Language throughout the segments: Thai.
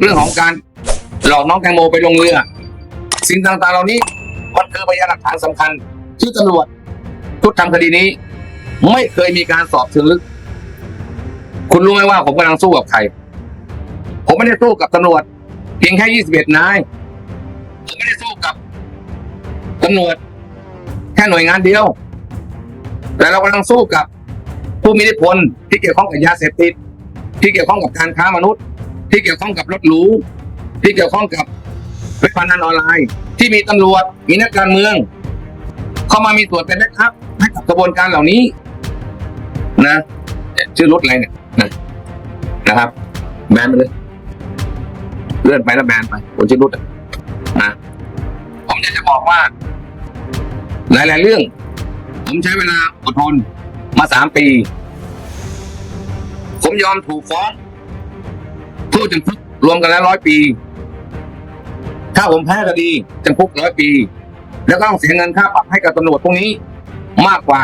เรื่องของการหลอกน้องแตงโมไปลงเรือ สิ่งต่างๆเหล่านี้มันคือพยานหลักฐานสำคัญ ที่ตำรวจชุดทำคดีนี้ ไม่เคยมีการสอบเชิงลึก คุณรู้ไหมว่าผมกำลังสู้กับใคร ผมไม่ได้สู้กับตำรวจ เพียงแค่21นายผมไม่ได้สู้กับตำรวจแค่หน่วยงานเดียว แต่เรากำลังสู้กับผู้มีอิทธิพลที่เกี่ยวข้องกับยาเสพติดที่เกี่ยวข้องกับการค้ามนุษย์ ที่เกี่ยวข้องกับรถหรูที่เกี่ยวข้องกับเว็บพนันออนไลน์ ที่มีตำรวจมีนักการเมือง เข้ามามีส่วนเป็นแบ็คอัพให้กับกระบวนการเหล่านี้ นะชื่อรถอะไรเนี่ยนะนะครับ แบนไปเลย เลื่อนไปแล้วแบนไปคนชื่อรุดอะนะผมอยากจะบอกว่า หลาย ๆ เรื่อง ผมใช้เวลาอดทนมาสามปี ผมยอมถูกฟ้อง ษจำคุกรวมกันแล้วร้อยปี ถ้าผมแพ้คดีจำคุกร้อยปี แล้วก็ต้องเสียเงินค่าปรับให้กับตำรวจพวกนี้มากกว่า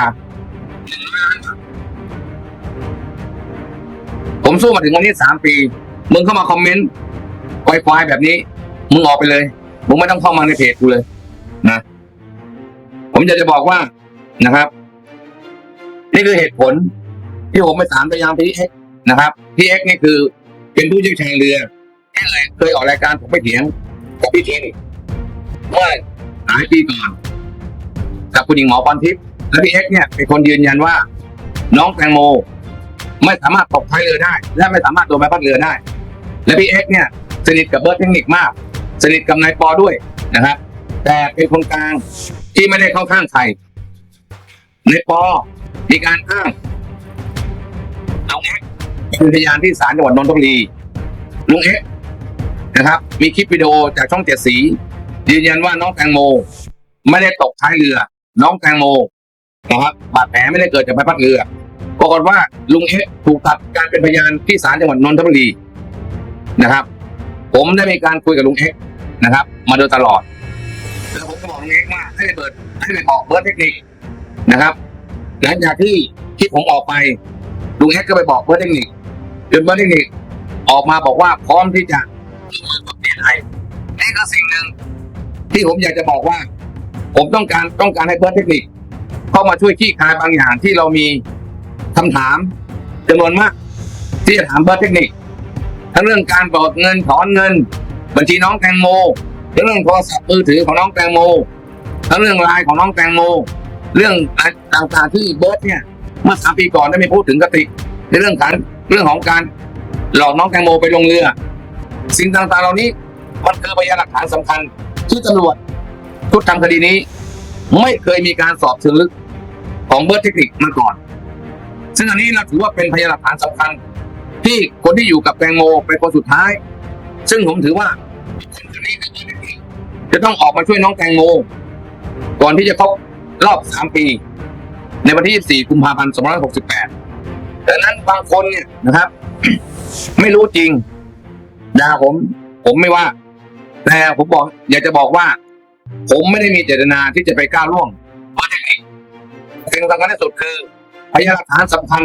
ผมสู้มาถึงวันนี้สามปี มึงเข้ามาคอมเมนต์ควายๆแบบนี้ มึงออกไปเลย มึงไม่ต้องเข้ามาในเพจกูเลยนะ ผมอยากจะบอกว่านะครับ นี่คือเหตุผลที่ผมไปถามไปยังพี่เอ็กนะครับพี่เอ็กนี่คือ เป็นผู้เชี่ยวชาญเรือที่เลยเคยออกรายการผมไปเถียงกับพี่ทินเมื่อหลายปีก่อนกับคุณหญิงหมอพรทิพย์และพี่เอ็กเนี่ยเป็นคนยืนยันว่า น้องแตงโม ไม่สามารถตกท้ายเรือได้ และไม่สามารถโดนใบพัดเรือได้ และพี่เอ็กเนี่ยสนิทกับเบิร์ดเทคนิคมาก สนิทกับนายปอด้วยนะครับ แต่เป็นคนกลางที่ไม่ได้เข้าข้างใครนายปอมีการอ้าง เป็นพยานที่ศาลจังหวัดนนทบุรีลุงเอ็กนะครับ มีคลิปวิดีโอจากช่องเจ็ดสียืนยันว่าน้องแตงโม ไม่ได้ตกท้ายเรือ น้องแตงโมนะครับบาดแผลไม่ได้เกิดจากใบพัดเรือปรากฏว่าลุงเอ็กถูกตัดการเป็นพยานที่ศาลจังหวัดนนทบุรีนะครับ ผมได้มีการคุยกับลุงเอ็กซ์นะครับ มาโดยตลอดแล้วผมก็บอกลุงเอ็กซ์ว่าให้ไปเปิดให้ไปบอกเบิร์ดเทคนิคนะครับหลังจากที่ที่ผมออกไปลุงเอ็กซ์ก็ไปบอกเบิร์ดเทคนิค จนเบิร์ดเทคนิคออกมาบอกว่าพร้อมที่จะเปลี่ยนไทยนี่คือสิ่งหนึ่งที่ผมอยากจะบอกว่า ผมต้องการต้องการให้เบิร์ดเทคนิค เข้ามาช่วยขี้คลายบางอย่างที่เรามีคำถามจำนวนมาก ที่จะถามเบิร์ดเทคนิค ทั้งเรื่องการเบิกเงินถอนเงิน บัญชีน้องแตงโมทั้งเรื่องโทรศัพท์มือถือของน้องแตงโมทั้งเรื่องไลน์ของน้องแตงโมเรื่องต่างๆที่เบิร์ตเนี่ยเมื่อสามปีก่อนได้ไม่พูดถึงกติกในเรื่องการ เรื่องของการหลอกน้องแตงโมไปลงเรือ สิ่งต่างๆเหล่านี้มันคือพยานหลักฐานสำคัญ ที่ตำรวจชุดทำคดีนี้ ไม่เคยมีการสอบเชิงลึกของเบิร์ตเทคนิคมาก่อน ซึ่งอันนี้เราถือว่าเป็นพยานหลักฐานสำคัญ ที่คนที่อยู่กับแตงโมเป็นคนสุดท้าย ซึ่งผมถือว่าคนนี้จะต้องออกมาช่วยน้องแตงโม ก่อนที่จะครบรอบสามปี ในวันที่ 24 กุมภาพันธ์ 2568 ดังนั้นบางคนเนี่ยนะครับ ไม่รู้จริงด่าผม ผมไม่ว่า แต่ผมบอก อยากจะบอกว่า ผมไม่ได้มีเจตนาที่จะไปก้าวล่วงเพราะเทคนิคสิ่งสำคัญที่สุดคือพยานหลักฐานสำคัญ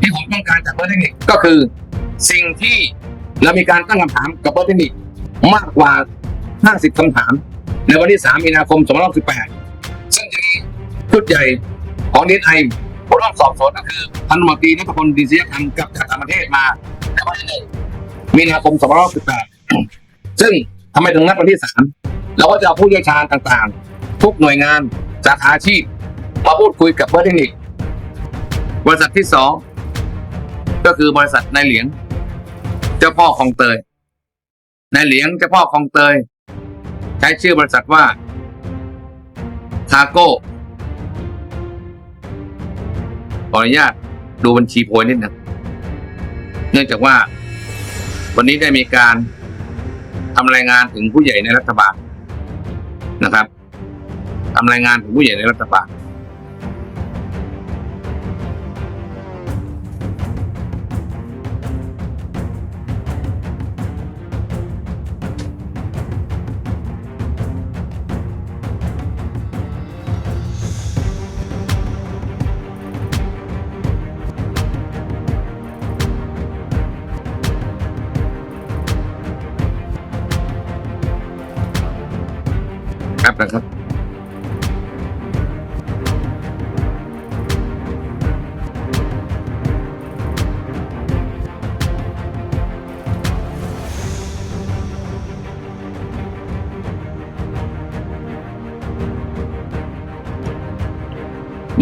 ที่ผมต้องการจากเบอร์เทคนิคก็คือ สิ่งที่เรามีการตั้งคำถามกับเบอร์เทคนิคมากกว่า 50คำถาม ในวันที่ 3 มีนาคม 2518ซึ่งจะมีชุดใหญ่ของดีไอ ผู้ร่วมสอบสวนก็คือพันตำรวจตรีนัทพลดีเสียทันกับจากต่างประเทศมาในวันที่1มีนาคม2518ซึ่งทำไมถึงนัดวันที่3เราก็จะเอาผู้เชี่ยวชาญต่างๆ ทุกหน่วยงานสาขาอาชีพ มาพูดคุยกับเบอร์เทคนิคบริษัทที่สองก็คือบริษัทนายเหลียง เจ้าพ่อของเตยนายเหลียงเจ้าพ่อของเตย ใช้ชื่อบริษัทว่าทาโก้ ออนุญาตดูบัญชีโพยนิดหนึงเนื่องจากว่า วันนี้ได้มีการทำรายงานถึงผู้ใหญ่ในรัฐบาลนะครับทำรายงานถึงผู้ใหญ่ในรัฐบาล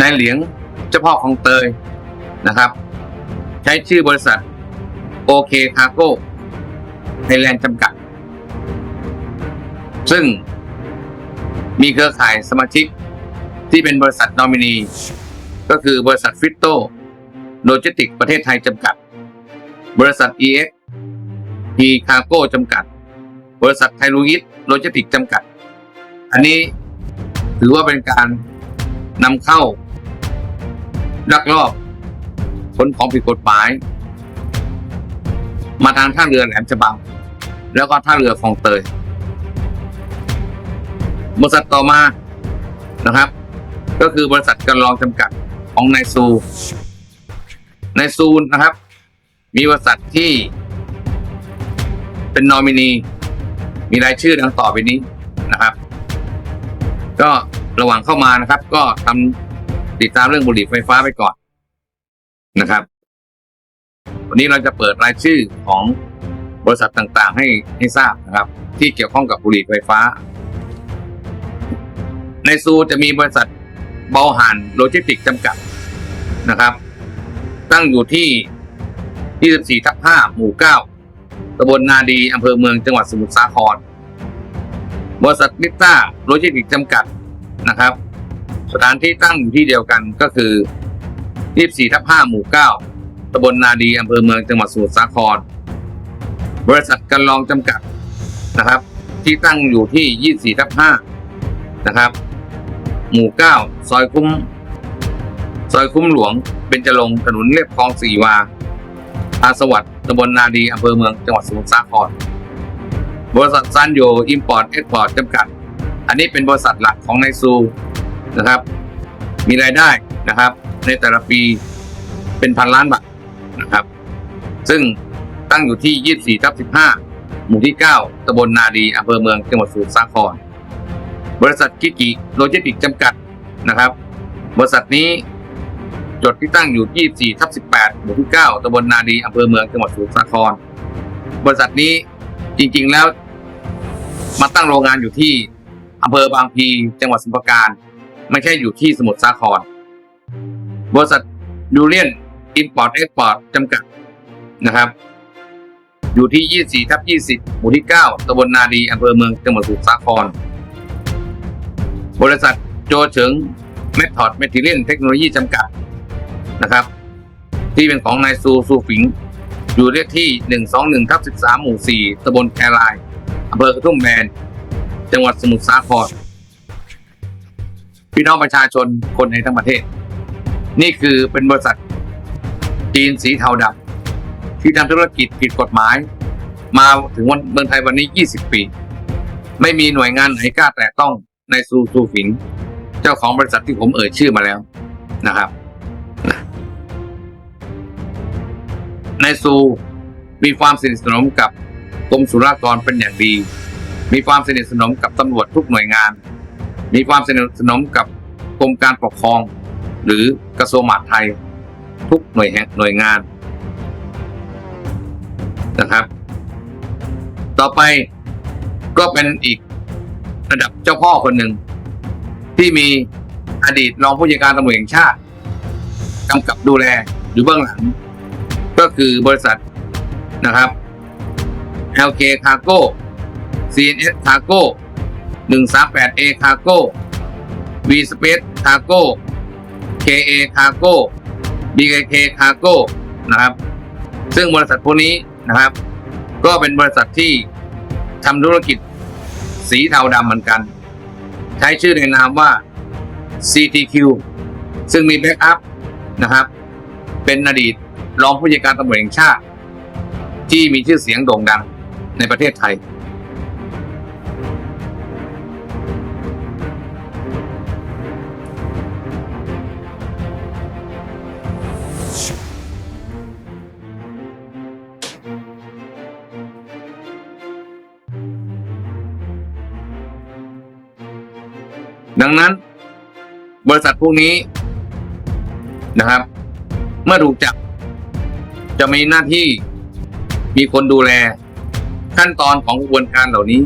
นายเหลียงเจ้าพ่อของเตยนะครับ ใช้ชื่อบริษัทโอเคคาโก้ไทยแลนด์จำกัด ซึ่งมีเครือข่ายสมาชิกที่เป็นบริษัทนอมินี ก็คือบริษัทฟิตโตโลจิสติกประเทศไทยจำกัด บริษัท EX P คาโก้จำกัด บริษัทไทลูอิสโลจิสติกจำกัด อันนี้ถือว่าเป็นการนำเข้า ลักลอบขนของผิดกฎหมาย มาทางท่าเรือแหลมฉบัง แล้วก็ท่าเรือคลองเตยบริษัทต่อมานะครับ ก็คือบริษัทกันรองจำกัดของนายซูนายซูนะครับ มีบริษัทที่เป็นนอมินี มีรายชื่อดังต่อไปนี้นะครับ ก็ระหว่างเข้ามานะครับ ก็ทำ ติดตามเรื่องบุหรี่ไฟฟ้าไปก่อนนะครับ วันนี้เราจะเปิดรายชื่อของบริษัทต่างๆ ให้ให้ทราบนะครับ ที่เกี่ยวข้องกับบุหรี่ไฟฟ้า ในซูจะมีบริษัทเบาหันโลจิสติกจำกัดนะครับ ตั้งอยู่ที่ 24 ทับ 5 หมู่ 9ตำบลนาดีอำเภอเมืองจังหวัดสมุทรสาคร บริษัทนิต้าโลจิสติกจำกัดนะครับ สถานที่ตั้งอยู่ที่เดียวกันก็คือ 24ทับ5หมู่ 9ตำบลนาดีอำเภอเมืองจังหวัดสมุทรสาคร บริษัทกันรองจำกัดนะครับ ที่ตั้งอยู่ที่ 24ทับ5นะครับ หมู่ 9 ซอยคุ้ม ซอยคุ้มหลวง เป็นจรงถนนเรียบคลองสี่วา อาสวัสดิ์ตำบลนาดีอำเภอเมืองจังหวัดสมุทรสาคร บริษัทซันโยอิมพอร์ตเอ็กพอร์ตจำกัด อันนี้เป็นบริษัทหลักของนายซู นะครับ มีรายได้นะครับ ในแต่ละปีเป็นพันล้านบาทนะครับ ซึ่งตั้งอยู่ที่ 24ทับ15 หมู่ที่ 9ตำบลนาดีอำเภอเมืองจังหวัดสมุทรสาคร บริษัทกิกิโลจิสติกจำกัดนะครับ บริษัทนี้จดที่ตั้งอยู่ 24ทับ18 หมู่ที่ 9ตำบลนาดีอำเภอเมืองจังหวัดสมุทรสาคร บริษัทนี้จริง ๆ แล้วมาตั้งโรงงานอยู่ที่อำเภอบางพี จังหวัดสมุพรปราการ ไม่ใช่อยู่ที่สมุทรสาคร บริษัทยูเลียนอินพอร์ตเอ็กพอร์ตจำกัดนะครับ อยู่ที่ 24ทับ20 หมู่ที่ 9ตำบลนาดีอำเภอเมืองจังหวัดสมุทรสาคร บริษัทโจเฉิงเมทอดเมทิเลียนเทคโนโลยีจำกัดนะครับ ที่เป็นของนายซูซูฝิง อยู่เลขที่ 121ทับ13 หมู่ 4ตำบลแครายอำเภอกระทุ่มแบนจังหวัดสมุทรสาคร พี่น้องประชาชนคนในทั้งประเทศ นี่คือเป็นบริษัทจีนสีเทาดำที่ทำธุรกิจผิดกฎหมาย มาถึงวันเมืองไทยวันนี้ 20 ปี ไม่มีหน่วยงานไหนกล้าแตะต้องในซูซูฝิงเจ้าของบริษัทที่ผมเอ่ยชื่อมาแล้วนะครับนายซูมีความสนิทสนมกับกรมสุรากรเป็นอย่างดี มีความสนิทสนมกับตำรวจทุกหน่วยงาน มีความสนิทสนมกับกรมการปกครอง หรือกระทรวงมหาดไทย ทุกหน่วยแห่งหน่วยงานนะครับ ต่อไปก็เป็นอีกระดับเจ้าพ่อคนหนึ่ง ที่มีอดีตรองผู้จัดการตำรวจแห่งชาติกำกับดูแลอยู่เบื้องหลัง ก็คือบริษัทนะครับ LK Cargo CNS Cargo 138A Cargo V Space Cargo KA Cargo BKK Cargo นะครับ ซึ่งบริษัทพวกนี้นะครับ ก็เป็นบริษัทที่ทำธุรกิจสีเทาดำเหมือนกัน ใช้ชื่อในนามว่า CTQ ซึ่งมีแบ็กอัพนะครับ เป็นอดีตรองผู้จัดการตำรวจแห่งชาติ ที่มีชื่อเสียงโด่งดังในประเทศไทย ดังนั้น บริษัทพวกนี้นะครับ เมื่อถูกจับ จะมีหน้าที่มีคนดูแล ขั้นตอนของกระบวนการเหล่านี้